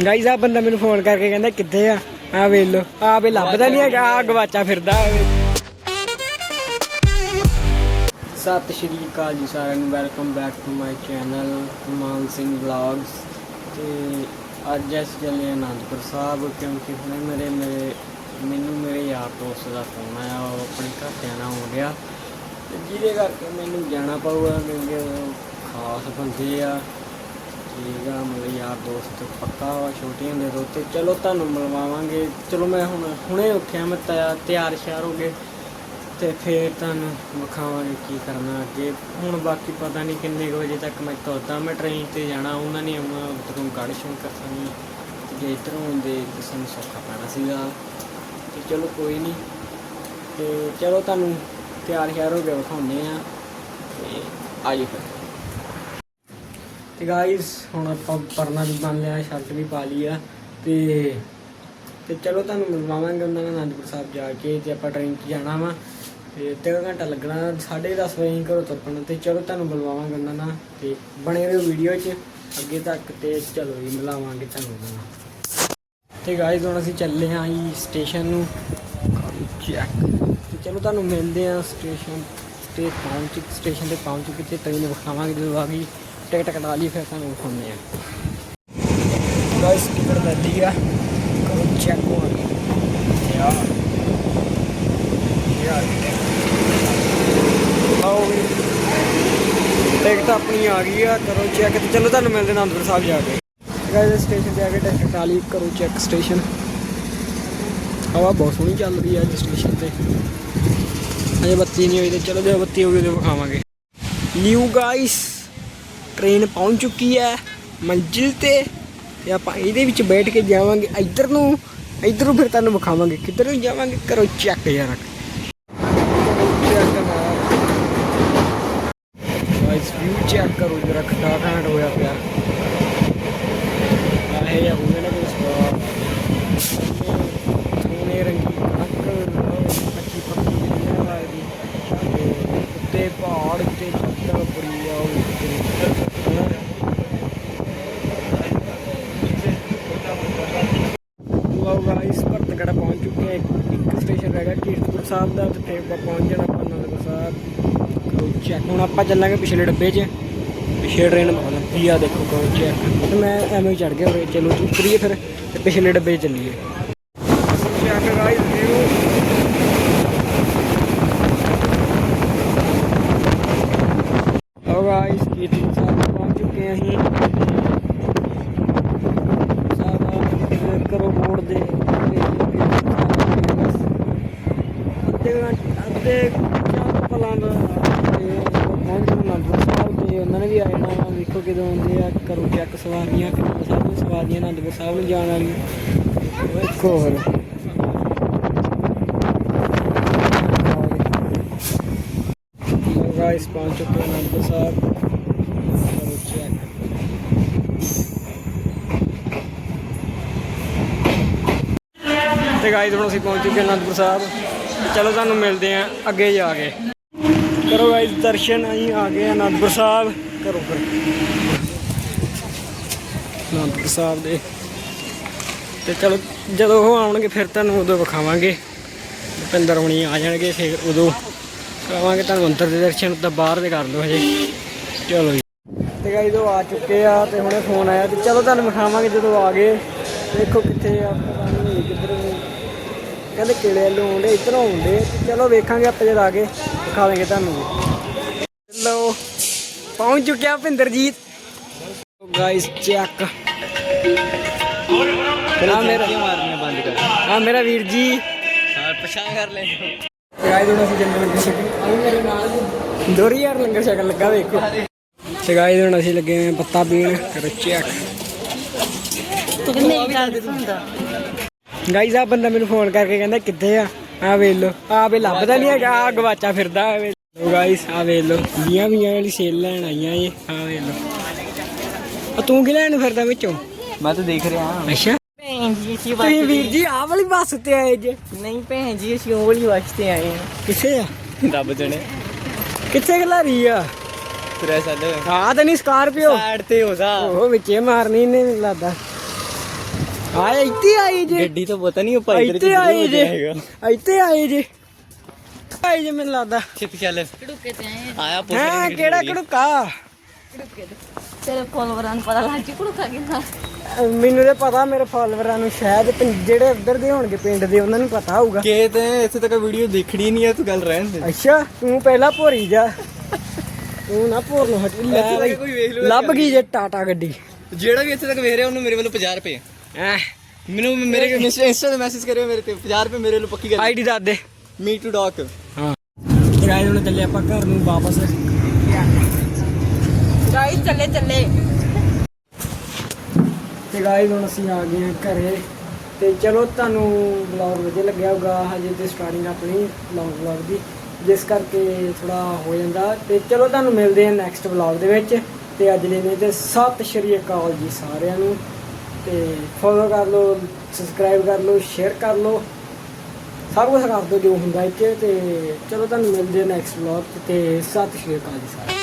Guys ਆ ਬੰਦਾ ਮੈਨੂੰ ਫੋਨ ਕਰਕੇ ਕਹਿੰਦਾ, ਕਿੱਥੇ ਆ? ਆ ਵੇਖ ਲੋ ਆ ਵੇ ਲੱਭਦਾ ਨਹੀਂ ਹੈਗਾ ਆ ਗਵਾਚਾ ਫਿਰਦਾ ਸਤਿ ਸ਼੍ਰੀ ਅਕਾਲ ਜੀ ਸਾਰਿਆਂ ਨੂੰ welcome back to my channel Maan Singh vlogs ਤੇ ਅੱਜ ਅਸੀਂ ਚੱਲੇ ਹਾਂ ਅਨੰਦਪੁਰ ਸਾਹਿਬ, ਕਿਉਂਕਿ ਹੁਣੇ ਮੇਰੇ ਮੇਰੇ, ਮੈਨੂੰ ਮੇਰੇ ਯਾਰ ਦੋਸਤ ਦਾ ਫੋਨ ਆਇਆ, ਉਹ ਆਪਣੇ ਘਰਦਿਆਂ ਨਾਲ ਹੋ ਗਿਆ। ਜਿਹਦੇ ਕਰਕੇ ਮੈਨੂੰ ਜਾਣਾ ਪਊਗਾ, ਕਿਉਂਕਿ ਖਾਸ ਬੰਦੇ ਆ। ਠੀਕ ਆ ਮੇਰੇ ਯਾਰ ਦੋਸਤ ਪੱਕਾ ਵਾ ਛੋਟੇ ਹੁੰਦੇ ਤੋਂ ਤੇ ਚਲੋ ਤੁਹਾਨੂੰ ਮਿਲਵਾਵਾਂਗੇ। ਚਲੋ ਮੈਂ ਹੁਣ, ਹੁਣੇ ਉੱਠਿਆ, ਮੈਂ ਤਿਆ- ਤਿਆਰ ਸ਼ਿਆਰ ਹੋ ਗਏ ਤੇ ਫੇਰ ਤੁਹਾਨੂੰ ਵਿਖਾਵਾਂਗੇ ਕੀ ਕਰਨਾ ਅੱਗੇ। ਹੁਣ ਬਾਕੀ ਪਤਾ ਨਹੀਂ ਕਿੰਨੇ ਕੁ ਵਜੇ ਤੱਕ ਮੈਂ ਤੁਰਦਾ। ਮੈਂ ਟ੍ਰੇਨ ਤੇ ਜਾਣਾ, ਉਹਨਾਂ ਨੇ ਆਉਣਾ, ਉਧਰੋਂ ਗੜ ਸ਼ੰਕਰ ਸਾਨੀ ਤੇ ਜੇ ਇੱਧਰੋਂ ਆਉਂਦੇ ਤੇ ਸਾਨੂੰ ਸੌਖਾ ਪੈਣਾ ਸੀਗਾ। ਤੇ ਚਲੋ ਕੋਈ ਨਹੀਂ। ਤੇ ਚਲੋ ਤੁਹਾਨੂੰ ਤਿਆਰ ਸ਼ਿਆਰ ਹੋ ਕੇ ਵਿਖਾਉਂਦੇ ਆ। ਤੇ ਆਜੋ ਫਿਰ। ਤੇ ਗਾਇਸ ਹੁਣ ਆਪਾਂ ਪਰਨਾ ਵੀ ਬੰਨ ਲਿਆ, ਸ਼ਰਟ ਵੀ ਪਾ ਲਈ ਆ, ਤੇ ਤੇ ਚਲੋ ਤੁਹਾਨੂੰ ਮਿਲਵਾਵਾਂਗੇ ਉਹਨਾਂ ਨਾਲ ਅਨੰਦਪੁਰ ਸਾਹਿਬ ਜਾ ਕੇ ਤੇ ਆਪਾਂ ਟ੍ਰੇਨ 'ਚ ਜਾਣਾ ਵਾ, ਤੇ ਅੱਧਾ ਘੰਟਾ ਲੱਗਣਾ 10:30 ਵਜੇ ਅਸੀਂ ਘਰੋਂ ਤੁਰਪਣਾ ਤੇ ਚਲੋ ਤੁਹਾਨੂੰ ਮਿਲਵਾਵਾਂਗੇ ਉਹਨਾਂ ਨਾਲ, ਤੇ ਬਣੇ ਰਹੋ ਵੀਡੀਓ 'ਚ, ਅੱਗੇ ਤੱਕ ਤੇ ਚਲੋ ਜੀ, ਮਿਲਾਵਾਂਗੇ ਤੁਹਾਨੂੰ ਉਹਨਾਂ ਨਾਲ। ਤੇ ਗਾਇਸ ਹੁਣ ਅਸੀਂ ਚੱਲੇ ਆਂ ਜੀ ਸਟੇਸ਼ਨ ਨੂੰ ਚੈੱਕ ਤੇ ਚਲੋ ਤੁਹਾਨੂੰ ਮਿਲਦੇ ਆਂ ਸਟੇਸ਼ਨ ਤੇ ਪਹੁੰਚ ਸਟੇਸ਼ਨ ਤੇ ਪਹੁੰਚ ਕੇ ਤੇ ਟ੍ਰੇਨ ਵਿਖਾਵਾਂਗੇ ਜਦੋਂ ਆ ਗਈ। ਟਿਕਟ ਕਟਾ ਲਈ ਫਿਰ ਤੁਹਾਨੂੰ ਵਿਖਾਉਂਦੇ ਆਂ। ਗਾਇਸ ਟਿਕਟ ਲੈ ਲਈ ਆ? ਕਰੋ ਚੈੱਕ ਹੋ ਗਈ ਯਾ ਯਾ ਆਓ ਵੀ। ਟਿਕਟ ਆਪਣੀ ਆ ਗਈ ਆ, ਕਰੋ ਚੈੱਕ ਤੇ ਚਲੋ ਤੁਹਾਨੂੰ ਮਿਲਦੇ ਆਂ ਅਨੰਦਪੁਰ ਸਾਹਿਬ ਜਾ ਕੇ। ਗਾਇਸ ਸਟੇਸ਼ਨ ਤੇ ਆ ਕੇ ਟਿਕਟ ਕਟਾ ਲਈ ਕਰੋ ਚੈੱਕ ਸਟੇਸ਼ਨ ਹਵਾ ਬਹੁਤ ਸੋਹਣੀ ਚੱਲ ਰਹੀ ਹੈ ਅੱਜ ਸਟੇਸ਼ਨ ਤੇ। ਅਜੇ ਬੱਤੀ ਨਹੀਂ ਹੋਈ ਤੇ ਚਲੋ ਜੇ ਬੱਤੀ ਹੋ ਗਈ ਤੇ ਵਿਖਾਵਾਂਗੇ। ਨਿਊ ਗਾਇਸ ਟ੍ਰੇਨ ਪਹੁੰਚ ਚੁੱਕੀ ਹੈ ਮੰਜ਼ਿਲ ਤੇ ਤੇ ਆਪਾਂ ਇਹਦੇ ਵਿੱਚ ਬੈਠ ਕੇ ਜਾਵਾਂਗੇ ਇੱਧਰ ਨੂੰ, ਇੱਧਰੋਂ ਫਿਰ ਤੁਹਾਨੂੰ ਵਿਖਾਵਾਂਗੇ ਕਿੱਧਰ ਨੂੰ ਜਾਵਾਂਗੇ, ਕਰੋ ਚੈੱਕ ਯਾਰ। ਗਾਇਸ ਵਿਊ ਚੈੱਕ ਕਰੋ, ਜਰਾ ਖਟਾ ਘਾਟ ਹੋਇਆ ਪਿਆ। 22 ਭਰਤਗੜਾ ਪਹੁੰਚ ਚੁੱਕੇ ਆ ਇੱਕ ਸਟੇਸ਼ਨ ਰਹਿ ਗਿਆ ਕੀਰਤਪੁਰ ਸਾਹਿਬ ਦਾ ਤੇ ਆਪਾਂ ਪਹੁੰਚ ਜਾਣਾ ਆਪਾਂ ਅਨੰਦਪੁਰ ਸਾਹਿਬ। ਕਰੋ ਚੈੱਕ ਹੁਣ ਆਪਾਂ ਚੱਲਾਂਗੇ ਪਿਛਲੇ ਡੱਬੇ 'ਚ। ਪਿਛਲੇ ਟ੍ਰੇਨ ਲੱਗੀ ਆ ਦੇਖੋ ਕਰੋ ਚੈੱਕ ਤੇ ਮੈਂ ਐਵੇਂ ਚੜ ਗਿਆ ਉਰੇ। ਚਲੋ ਉਤਰੀਏ ਫਿਰ ਤੇ ਪਿਛਲੇ ਡੱਬੇ 'ਚ ਚੱਲੀਏ। ਚੈੱਕ ਗਾਇਸ ਵੀਓ ਗਾਇਸ ਕੀਰਤਪੁਰ ਸਾਹਿਬ ਪਹੁੰਚ ਚੁੱਕੇ ਆ ਅਸੀਂ। ਤੇ ਪਹੁੰਚ ਜਾਣਾ ਅਨੰਦਪੁਰ ਸਾਹਿਬ ਤੇ ਉਹਨਾਂ ਨੇ ਵੀ ਆ ਜਾਣਾ ਵਾ। ਵੇਖੋ ਕਿਦੋਂ ਆਉਂਦੇ ਆ ਕਰੋ ਚੈੱਕ ਸਵਾਰੀਆਂ ਕਿੰਨੀਆਂ ਸਾਰੀਆਂ ਸਵਾਰੀਆਂ ਅਨੰਦਪੁਰ ਸਾਹਿਬ ਨੂੰ ਜਾਣ ਵਾਲੀਆਂ ਵੇਖੋ ਹੋਰ ਗਾਇਸ ਪਹੁੰਚ ਚੁੱਕੇ ਅਨੰਦਪੁਰ ਸਾਹਿਬ ਕਰੋ ਚੈੱਕ। ਤੇ ਗਾਇਸ ਹੁਣ ਅਸੀਂ ਪਹੁੰਚ ਚੁੱਕੇ ਅਨੰਦਪੁਰ ਸਾਹਿਬ। ਚਲੋ ਤੁਹਾਨੂੰ ਮਿਲਦੇ ਆਂ ਅੱਗੇ ਜਾ ਕੇ। ਕਰੋ ਗਾਇਸ ਦਰਸ਼ਨ, ਅਸੀਂ ਆ ਗਏ ਅਨੰਦਪੁਰ ਸਾਹਿਬ। ਕਰੋ ਫਿਰ ਅਨੰਦਪੁਰ ਸਾਹਿਬ ਦੇ। ਤੇ ਚਲੋ ਜਦੋਂ ਉਹ ਆਉਣਗੇ ਫਿਰ ਤੁਹਾਨੂੰ ਉਦੋਂ ਵਿਖਾਵਾਂਗੇ। ਭਿੰਦਰ ਹੁਣੀ ਆ ਜਾਣਗੇ, ਫਿਰ ਉਦੋਂ ਕਰਾਵਾਂਗੇ ਤੁਹਾਨੂੰ ਅੰਦਰ ਦੇ ਦਰਸ਼ਨ, ਤਾਂ ਬਾਹਰ ਦੇ ਕਰ ਲਓ ਹਜੇ। ਚਲੋ ਜੀ। ਤੇ ਗਾਇਸ ਉਹ ਆ ਚੁੱਕੇ ਆ ਤੇ ਹੁਣੇ ਫੋਨ ਆਇਆ ਤੇ ਚਲੋ ਤੁਹਾਨੂੰ ਵਿਖਾਵਾਂਗੇ ਜਦੋਂ ਆ ਗਏ। ਦੇਖੋ ਕਿੱਥੇ ਆ, ਪਤਾ ਨਹੀਂ ਕਿੱਧਰ ਕਹਿੰਦੇ ਕਿਲੇ ਵੱਲੋਂ ਆਉਂਦੇ ਇੱਧਰੋਂ ਆਉਂਦੇ। ਤੇ ਚਲੋ ਵੇਖਾਂਗੇ ਆਪਾਂ ਜਦ ਆ ਗਏ ਦਿਖਾਵਾਂਗੇ ਤੁਹਾਨੂੰ। ਲਓ ਪਹੁੰਚ ਚੁੱਕਿਆ ਭਿੰਦਰਜੀਤ। ਗਾਇਸ ਚੈੱਕ ਆ ਮੇਰਾ ਮਾਰਨੀਆਂ ਬੰਦ ਕਰ। ਆ ਮੇਰਾ ਵੀਰ ਜੀ। ਪਛਾਣ ਕਰ ਲੈ। ਗਾਇਸ ਹੁਣ ਅਸੀਂ ਜੰਗਲ ਨਾਲ ਜੀ ਦੋਰੀ ਯਾਰ ਲੰਗਰ ਛਕਣ ਲੱਗਾ ਵੇਖੋ। ਤੇ ਗਾਇਸ ਹੁਣ ਅਸੀਂ ਲੱਗੇ ਹੋਏ ਪੱਤਾ ਪੀਣ। ਕਰੋ ਚੈੱਕ ਤੂੰ ਮੇਰੀ ਗੱਲ ਸੁਣਦਾ ਗਾਇਸ ਆ ਬੰਦਾ ਮੈਨੂੰ ਫੋਨ ਕਰਕੇ ਕਹਿੰਦਾ ਕਿੱਥੇ ਆ? ਆ ਵੇਖ ਲੋ ਆ ਵੇ ਲੱਭਦਾ ਨਹੀਂ ਹੈਗਾ ਆ ਗਵਾਚਾ ਫਿਰਦਾ ਆ ਵੇਖ ਲੋ ਗਾਇਸ ਆ ਵੇਖ ਲੋ ਵੀਆਂ ਵੀਆਂ ਵਾਲੀ ਸੇਲ ਲੈਣ ਆਈਆਂ ਇਹ ਆ ਵੇਖ ਲੋ ਆ ਤੂੰ ਕੀ ਲੈਣ ਫਿਰਦਾ ਵਿੱਚੋਂ? ਮੈਂ ਤਾਂ ਦੇਖ ਰਿਹਾ। ਹਾਂ ਅੱਛਾ। ਭੈਣ ਜੀ ਅਸੀਂ ਤੁਸੀਂ ਵੀਰ ਜੀ ਆਹ ਵਾਲੀ ਬੱਸ ਤੇ ਆਏ ਜੇ। ਨਹੀਂ ਭੈਣ ਜੀ ਅਸੀਂ ਉਹ ਵਾਲੀ ਵਾਸਤੇ ਆਏ ਹਾਂ। ਕਿੱਥੇ ਆ? ਦੱਬ ਜਣੇ। ਕਿੱਥੇ ਖਲਾਰੀ ਆ? ਤੁਰਿਆ ਚੱਲ ਆ ਤਾਂ ਨਹੀਂ ਸਕਾਰਪੀਓ। ਸਾਈਡ ਤੇ ਹੋ ਜਾ। ਉਹ ਵਿੱਚੇ ਮਾਰਨੀ ਨੇ ਲੱਗਦਾ ਆ ਇੱਥੇ ਆਏ ਜੇ। ਗੱਡੀ ਤਾਂ ਪਤਾ ਨਹੀਂ ਉਹ ਭਾਈ ਇੱਥੇ ਆਏ ਜੇ। ਇੱਥੇ ਆਏ ਜੇ। ਆਏ ਜੇ ਮੈਨੂੰ ਲੱਗਦਾ। ਛਿਪ ਚੱਲ ਕੜੂਕੇ ਤੇ ਆਏ ਆਇਆ ਪੁੱਛ ਹਾਂ ਕਿਹੜਾ ਕੜੁਕਾ ਕੜੂਕੇ ਤੇ। ਤੇਰੇ ਫੋਲੋਵਰਾਂ ਨੂੰ ਪਤਾ ਲੱਗ ਜੀ ਕੜੂਕਾ ਕਿੰਨਾ। ਮੈਨੂੰ ਤੇ ਪਤਾ ਮੇਰੇ ਫਾਲੋਵਰਾਂ ਨੂੰ ਸ਼ਾਇਦ ਜਿਹੜੇ ਉੱਧਰ ਦੇ ਹੋਣਗੇ ਪਿੰਡ ਦੇ ਉਹਨਾਂ ਨੂੰ ਪਤਾ ਹੋਊਗਾ। ਕੇ ਤੇ ਇੱਥੇ ਤੱਕ ਵੀਡੀਓ ਦੇਖਣੀ ਨਹੀਂ ਹੈ ਤੂੰ ਗੱਲ ਰਹਿਣ ਦੇ। ਅੱਛਾ ਤੂੰ ਪਹਿਲਾਂ ਭੋਰੀ ਜਾ। ਤੂੰ ਨਾ ਭੋਰ ਨੂੰ ਹਟ। ਲੈ ਲੱਭ ਗਈ ਜੇ ਟਾਟਾ ਗੱਡੀ। ਜਿਹੜਾ ਵੀ ਇੱਥੇ ਤੱਕ ਵੇਖ ਰਿਹਾ ਉਹਨੂੰ ਮੇਰੇ ਵੱਲੋਂ 50 ਰੁਪਏ। ਮੈਨੂੰ ਮੇਰੇ ਇੰਸਟਾ ਤੇ ਮੈਸੇਜ ਕਰਿਓ ਮੇਰੇ ਤੇ 50 ਰੁਪਏ ਮੇਰੇ ਵੱਲੋਂ ਪੱਕੀ ਗੱਲ। ਆਈਡੀ ਦੱਸ ਦੇ। ਮੀ ਟੂ ਡਾਕ ਹਾਂ। ਗਾਇਸ ਹੁਣ ਚੱਲੇ ਆਪਾਂ ਘਰ ਨੂੰ ਵਾਪਸ। ਗਾਈਸ ਚੱਲੇ ਚੱਲੇ। ਤੇ ਗਾਇਸ ਹੁਣ ਅਸੀਂ ਆ ਗਏ ਹਾਂ ਘਰੇ। ਤੇ ਚਲੋ ਤੁਹਾਨੂੰ ਵਲੌਗ ਵਧੀਆ ਲੱਗਿਆ ਹੋਊਗਾ। ਹਜੇ ਤੇ ਸਟਾਰਟਿੰਗ ਆਪਣੀ ਲੌਂਗ ਵਲੌਗ ਦੀ। ਜਿਸ ਕਰਕੇ ਥੋੜਾ ਹੋ ਜਾਂਦਾ। ਤੇ ਚਲੋ ਤੁਹਾਨੂੰ ਮਿਲਦੇ ਹਾਂ ਨੈਕਸਟ ਵਲੌਗ ਦੇ ਵਿੱਚ। ਤੇ ਅੱਜ ਲਈ ਨੇ ਤੇ ਸਤਿ ਸ਼੍ਰੀ ਅਕਾਲ ਜੀ ਸਾਰਿਆਂ ਨੂੰ। ਤੇ ਫੋਲੋ ਕਰ ਲਓ ਸਬਸਕ੍ਰਾਈਬ ਕਰ ਲਓ ਸ਼ੇਅਰ ਕਰ ਲਓ। ਸਭ ਕੁਝ ਕਰ ਦਿਓ ਜੋ ਹੁੰਦਾ ਇੱਥੇ ਤੇ ਚਲੋ ਤੁਹਾਨੂੰ ਮਿਲਦੇ ਹਾਂ ਨੈਕਸਟ ਵਲੌਗ ਤੇ ਸਤਿ ਸ਼੍ਰੀ ਅਕਾਲ ਜੀ ਸਾਰਿਆਂ